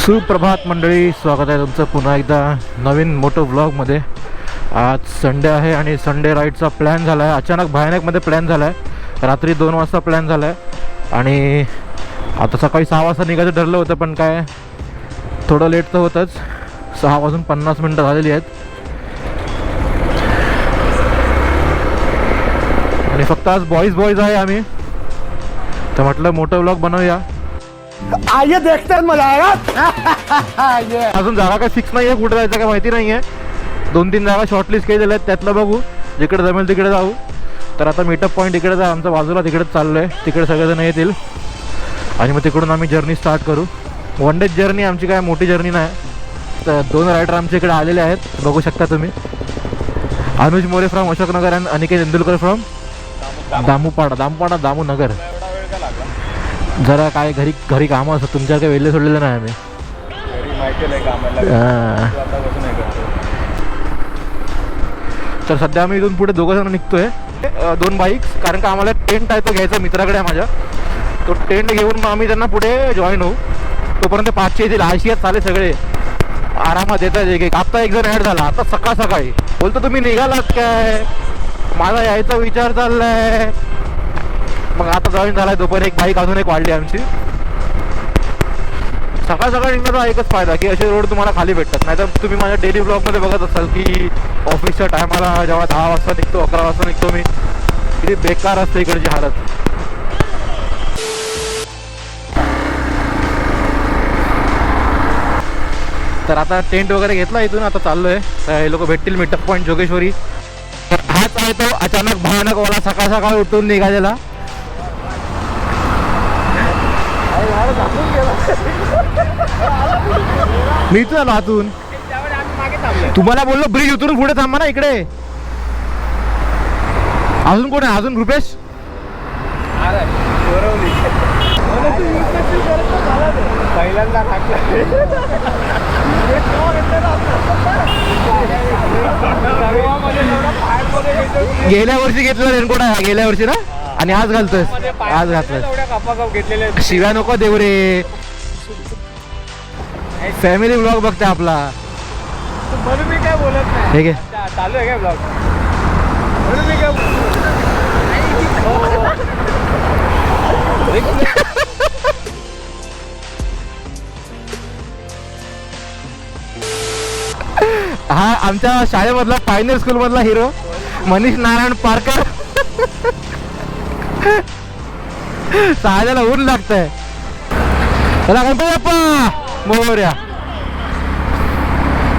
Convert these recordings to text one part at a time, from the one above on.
सुप्रभात मंडळी स्वागत आहे तुमचं पुन्हा एकदा नवीन मोठं ब्लॉगमध्ये आज संडे आहे आणि संडे राईडचा प्लॅन झाला आहे अचानक भयानकमध्ये प्लॅन झाला आहे रात्री दोन वाजता प्लॅन झाला आहे आणि आता सकाळी सहा वाजता निघायचं ठरलं होतं पण काय थोडं लेट तर होतंच. सहा वाजून पन्नास मिनटं झालेली आहेत. आणि फक्त आज बॉईज बॉईज आहे आम्ही. तर म्हटलं मोठं ब्लॉग बनवूया. आइए देखते मला अजून जागा काय फिक्स नाही आहे कुठे जायचं काय माहिती नाही आहे दोन तीन जागा शॉर्टलिस्ट केलेल्या आहेत त्यातलं बघू. जिकडे जमेल तिकडे जाऊ. तर आता मीटअप पॉईंट इकडे जा आमच्या बाजूला तिकडेच चाललो आहे तिकडे सगळेजण येतील. आणि मग तिकडून आम्ही जर्नी स्टार्ट करू. वन डे जर्नी आमची काय मोठी जर्नी नाही. तर दोन रायडर आमच्या इकडे आलेले आहेत. बघू शकता तुम्ही. अनुज मोरे फ्रॉम अशोकनगर आणि अनिकेत इंदुलकर फ्रॉम दामूपाडा दामपाडा दामूनगर. जरा काय घरी घरी कामं असतात. तुमच्या काही वेल्ले सोडलेलं नाही आम्ही. हां. तर सध्या आम्ही इथून पुढे दोघं जण निघतोय. दोन बाईक्स कारण का आम्हाला टेंट आहे तो घ्यायचा मित्राकडे आहे माझ्या. तो टेंट घेऊन मग आम्ही त्यांना पुढे जॉईन होऊ. तोपर्यंत पाचशे येतील. आशियात चाले सगळे. आरामात येतात एक एक. आता एक जण ॲड झाला. आता सकाळ सकाळी. बोलतो तुम्ही निघालात काय? माझा यायचा विचार चाललाय. मग आता जॉईन झालाय दोपहर एक बाईक अजून एक वाढली आमची. सकाळ सकाळ निघण्याचा एकच फायदा की असे रोड तुम्हाला खाली भेटतात. नाहीतर तुम्ही माझ्या डेली ब्लॉगमध्ये बघत असाल की ऑफिसच्या टायमाला जेव्हा दहा वाजता निघतो अकरा वाजता निघतो मी किती बेकार असते इकडची हालत. तर आता टेंट वगैरे घेतला इथून आता चाललोय. तर हे लोक भेटतील मीटअप पॉईंट जोगेश्वरी. तर हाच आहे तो अचानक भयानक वाला सकाळ सकाळ उठून निघालेला. मी तर आलो आतून. तुम्हाला बोललो ब्रिज उतरून पुढे थांबा ना इकडे. अजून कोण आहे? अजून रुपेश? पहिल्यांदा गेल्या वर्षी घेतलं रेनकोट आहे गेल्या वर्षी ना? आणि आज घालतोय आज घातलं शिव्या नको देव रे. फॅमिली ब्लॉग बघते आपला. म्हणून मी काय बोलत नाही. ठीक आहे चालू आहे काय ब्लॉग म्हणून मी काय हा आमच्या शाळेमधला फायनल स्कूल मधला हिरो मनीष नारायण पारकर. सहाजाला ऊन लागतंय. चला गणपती बाप्पा! मोर्या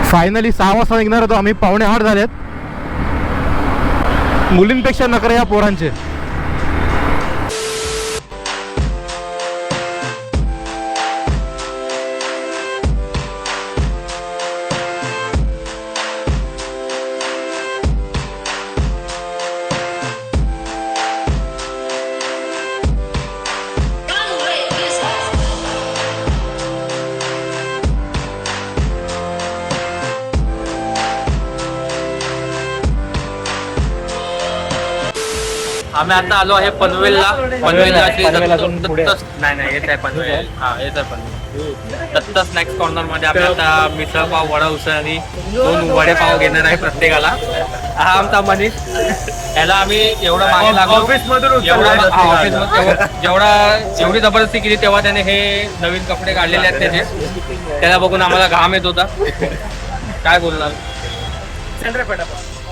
फायनली सहा वाजता निघणार होतो. आम्ही पावणे आठ झालेत. मुलींपेक्षा नकर या पोरांचे. आम्ही आता आलो आहे पनवेलला. पनवेलला. अशी पनवेल दत्त- दत्त नाही नाही येत आहे पनवेल. हा येत आहे पनवेल. दत्त स्नॅक्स कॉर्नरमध्ये आम्ही आता मिसळ पाव वडा उसळ आणि दोन वडेपाव घेणार आहे प्रत्येकाला. हा आमचा मनीष. याला आम्ही एवढं मागे लागलो. ऑफिस मधून. हा, जेवढा जेवढी जबरदस्ती केली तेव्हा त्याने हे नवीन कपडे काढलेले आहेत त्याचे. त्याला बघून आम्हाला घाम येत होता. काय बोलणार?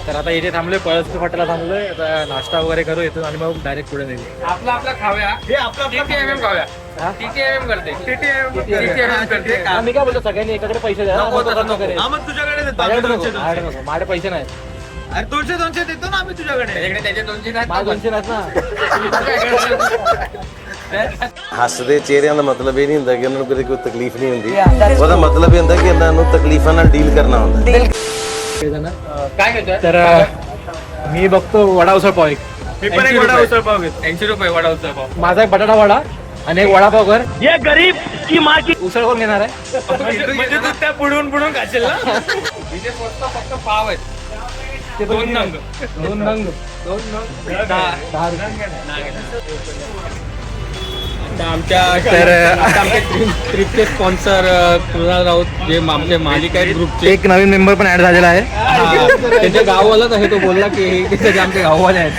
तर आता इथे थांबलोय पळस फाट्याला थांबलोय आता नाश्ता वगैरे करू येतो आणि मग डायरेक्ट पुढे निघू आपला आपला खाव्या हे आपलं आपलं टीटीएमएम खाव्या हा? टीटीएमएम करते TTM TTM करते हा, मी काय बोलतो सगळ्यांनी एकाकडे पैसे द्या नको, नको, नको, नको, नको. नको. हा मग तुझ्याकडे देतो माझ्याकडे आम्ही नको, दोनशे माझ्याकडे दोनशे नको. माझ्याकडे पैसे नाही अरे दोनशे दोनशे देतो ना आम्ही तुझ्याकडे त्याच्याकडे त्याचे दोनशे नाहीत माझे ना दोनशे नाहीत ना ਹੱਸਦੇ ਚਿਹਰਿਆਂ ਦਾ ਮਤਲਬ ਇਹ ਨਹੀਂ ਹੁੰਦਾ ਕਿ ਉਹਨਾਂ ਨੂੰ ਕਦੇ ਕੋਈ ਤਕਲੀਫ ਨਹੀਂ ਹੁੰਦੀ ਉਹਦਾ ਮਤਲਬ ਇਹ ਹੁੰਦਾ ਕਿ ਇਹਨਾਂ ਨੂੰ ਤਕਲੀਫਾਂ ਨਾਲ ਡੀਲ ਕਰਨਾ ਹੁੰਦਾ काय तर मी बघतो वडा उसळ पाव एक. मी पण एक वडा उसळ पाव घेतो. ऐंशी रुपये वडा उसळ पाव. माझा एक बटाटा वडा आणि एक वडापाव कर ये गरीब की माँ की उसळ कोण घेणार आहे? म्हणजे तू त्या बुडवून बुडवून खाशील ना? इथे स्वस्त फक्त पाव आहेत दोन नंग. दोन नंग. दोन नंग. दहा. दहा रुपये. आता आमच्या तर, आता आमच्या ट्रिप ट्रिपचे स्पॉन्सर कृणाल राऊत जे आमचे मालिक आहेत ग्रुपचे एक नवीन मेंबर पण ऍड झालेला आहे. हा, त्यांच्या गाववालाच आहे तो बोलला की हे त्याचे आमचे गाववाले आहेत.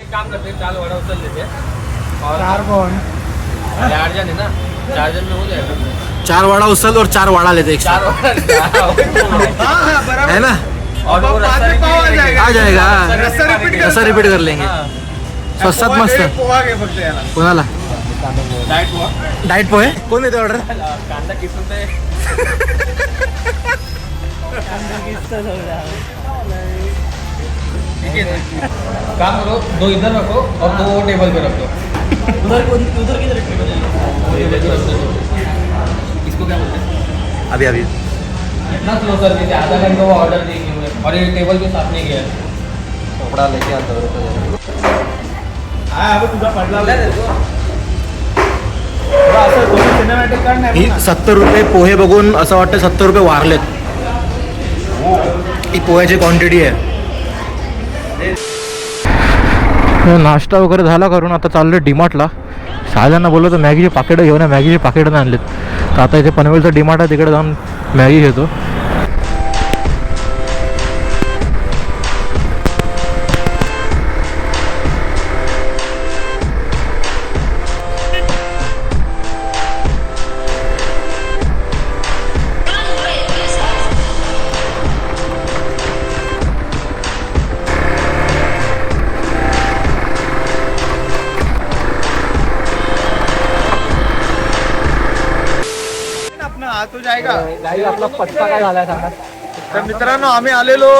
एक काम करते चाल वडा उचल चार कोण चार जण आहे ना? चार जण में हो जाएगा चार वाड़ा उसल और चार वाड़ा लेते एक चार वडा है ना? और वो रस्ता नहीं आ जाएगा. रस्सा repeat कर- रस्सा रिपीट कर लेंगे. स्वस्तात मस्त. पोहा घे फक्त याला. कोणाला? डाएट हुआ डाएट पोहे? कोण येते ऑर्डर कांदा किसून ते. ठीक है ना? काम करो दो इधर रखो और दो टेबल पे रख दो. उधर उधर किधर इसको क्या बोलते हैं? अभी अभी। इतना स्लो कर दीजिए आधा घंटा वो ऑर्डर देंगे। हुए और ये टेबल के साथ नहीं गया। कपडा लेके आता हा ही सत्तर रुपये पोहे बघून असं वाटतं सत्तर रुपये वारलेत. ही. पोह्याची क्वांटिटी आहे. नाश्ता वगैरे झाला करून आता चाललो डीमार्टला. साहेबांना बोललो तर मॅगीचे पाकिटं घेऊन या मॅगीचे पाकिटं नाही आणलेत. तर आता इथे पनवेलचं डीमार्ट आहे तिकडे जाऊन मॅगी घेतो. आपला पत्ता काय झाला सांगा. तर मित्रांनो आम्ही आलेलो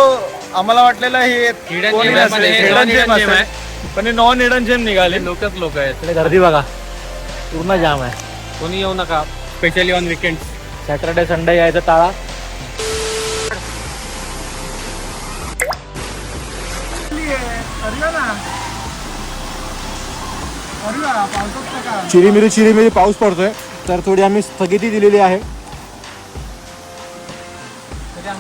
आम्हाला वाटलेलं हे कोणी आहे, नसेल, पण हे असेल. हे नॉन हिडन जेम निघाले. लोकच लोक आहेत. इकडे गर्दी बघा. पूर्ण जाम आहे. कोणी येऊ नका. Specially on weekend Saturday Sunday यायचं टाळा. चिरीमिरी चिरीमिरी पाऊस पडतोय. तर थोडी आम्ही स्थगिती दिलेली आहे.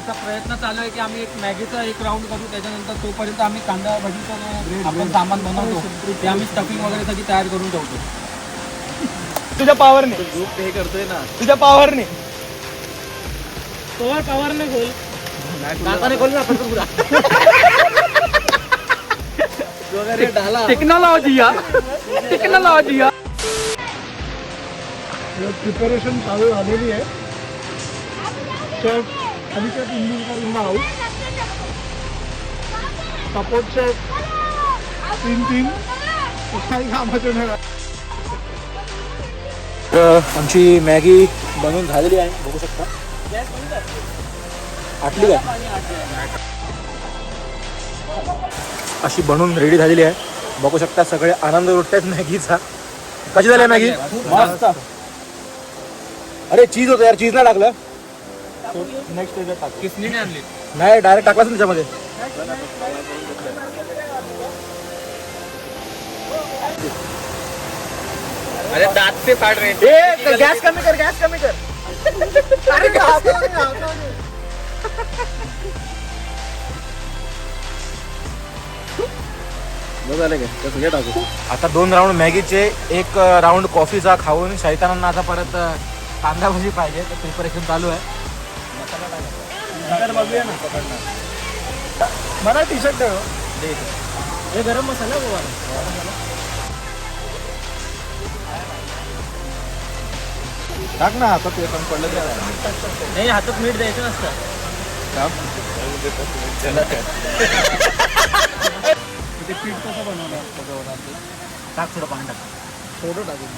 आमचा प्रयत्न चालू आहे की आम्ही एक मॅगीचा एक राऊंड करू. त्याच्यानंतर तोपर्यंत आम्ही कांदा भजीचं आपण सामान बनवतो ते आम्ही स्टफिंग वगैरे सगळी तयार करून ठेवतो. तुझ्या पावरने हे करतोय ना. तुझ्या पावरने तोवर पावरने खोल टेक्नॉलॉजी या टेक्नॉलॉजी या प्रिपरेशन चालू झालेली आहे. Chef Abhishek Indurkar in house support chef तीन तीन काही कामाचे नाही आमची मॅगी बनवून झालेली आहे. बघू शकता. आटली काय? अशी बनवून रेडी झालेली आहे. बघू शकता सगळे आनंद लुटतायत मॅगीचा. कशी झाली मॅगी? मस्त. अरे चीज होतं यार. चीज नाही टाकलं. नेक्स्ट याच्यात टाक. किसनीने आणली? नाही डायरेक्ट टाकलाच ना त्याच्यामध्ये. अरे दात से फाड़ रहे गॅस कमी कर गॅस कमी कर. अरे आता दोन राऊंड मॅगीचे एक राऊंड कॉफीचा खाऊन शैतानांना आता परत अ, कांदा भजी पाहिजे तर प्रिपरेशन चालू आहे. बघूया ना मला टी शर्ट ठेव हे गरम मसाला टाक ना हातात ते पण पडलं नाही हातात मीठ द्यायचं नसतं. ते पीठ कसं बनवलं असतं टाक थोडं पाणी टाक. थोडं टाकून.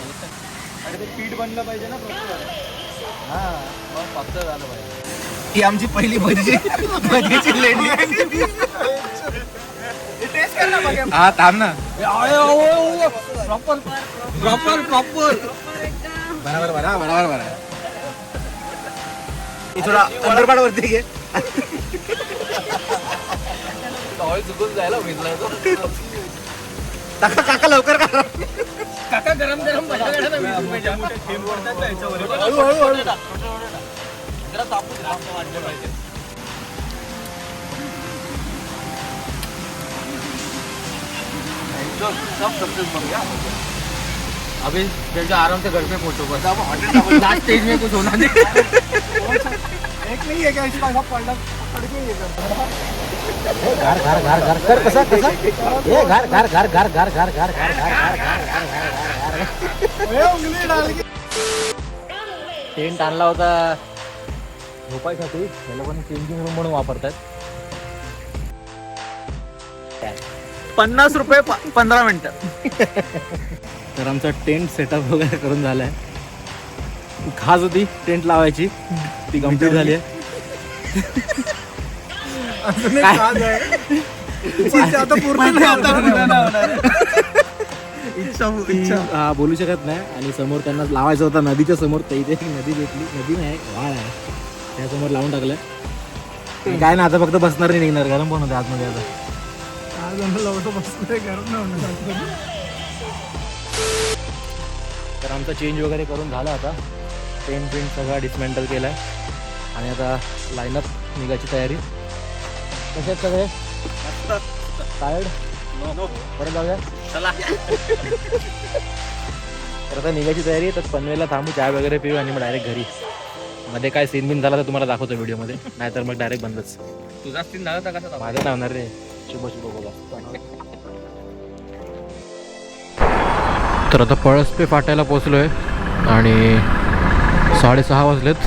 आणि ते पीठ बनलं पाहिजे ना प्रॉपर हा मग पातळ झालं पाहिजे. ही आमची पहिली भजी भजीची बघ हा थांब ना प्रॉपर प्रॉपर प्रॉपर बरोबर बरा बरोबर बरा थोडा अंदरपाड वरती घे चुकून जायला मिळलं टाका काका लवकर करा काका गरम गरम हळू जरा तापून जास्त वाटलं पाहिजे सब सक्सेस बन गया अभी जैसे आराम से घर पे पहुंचो बस लास्ट स्टेज में कुछ होना नहीं एक नहीं है क्या इसका सब पलटा पकड़ के ये घर घर घर घर कर कसा कसा ए घर घर घर घर घर घर घर घर घर घर है उंगली डाल के टेंट आणला होता झोपायसाठी हे लोकांनी चेंजिंग रूम म्हणून वापरतात पन्नास रुपये पंधरा मिनिटं. तर आमचा टेंट सेटअप वगैरे करून झालाय. खास होती टेंट लावायची. ती कंप्लीट झाली आहे. अजून एक खाज आहे. इच्छा आता पूर्ण नाही आता पूर्ण नाही होणार इच्छा इच्छा. हा बोलू शकत नाही. आणि समोर त्यांना लावायचं होता नदीच्या समोर. तर इथे एक नदी भेटली. नदी नाही वाळ आहे. त्यासमोर लावून टाकलं काय ना आता फक्त बसणार नाही निघणार गरम पण होते आतमध्ये आता. आज आम्हाला लवकर बसलोय गरम नाही होणार तर आमचा चेंज वगैरे करून झाला आता. टेंट पेंट सगळा डिसमेंटल केला आहे आणि आता लाईनअप निघायची तयारी. कसे आहेत सगळे? टायर्ड परत जाऊया? चला. तर आता निघायची तयारी तर पनवेलला थांबू चाय वगैरे पिऊ आणि मग डायरेक्ट घरी. मध्ये काय सीन बिन झाला तर तुम्हाला दाखवतो व्हिडिओमध्ये नाहीतर मग डायरेक्ट बंदच. तुझा सीन झाला होता कसा माझं नाव होणार रे. शुभ शुभ बोला. तर आता पळसपे फाट्याला पोचलो आहे आणि साडेसहा वाजलेत.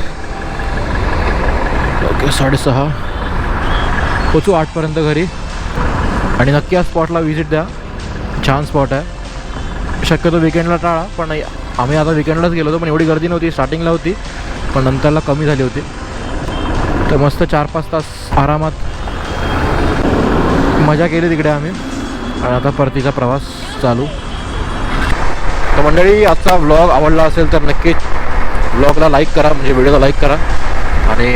ओके साडेसहा. पोचू आठपर्यंत घरी. आणि नक्की या स्पॉटला व्हिजिट द्या. छान स्पॉट आहे. शक्यतो विकेंडला टाळा पण आम्ही आता विकेंडलाच गेलो होतो पण एवढी गर्दी नव्हती स्टार्टिंगला होती. पण नंतरला कमी झाली होती. तर मस्त चार पाच तास आरामात मजा केली तिकडे आम्ही. आणि आता परतीचा प्रवास चालू. तर मंडळी आजचा व्लॉग आवडला असेल तर नक्कीच व्लॉगला लाईक करा म्हणजे व्हिडिओला लाईक करा. आणि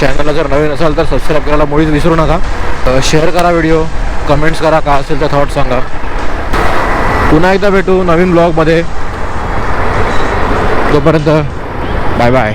चॅनलला जर नवीन असाल तर सबस्क्राईब करायला मुळीच विसरू नका. शेअर करा व्हिडिओ कमेंट्स करा काय असेल तर थॉट सांगा. पुन्हा एकदा भेटू नवीन ब्लॉगमध्ये तोपर्यंत बाय बाय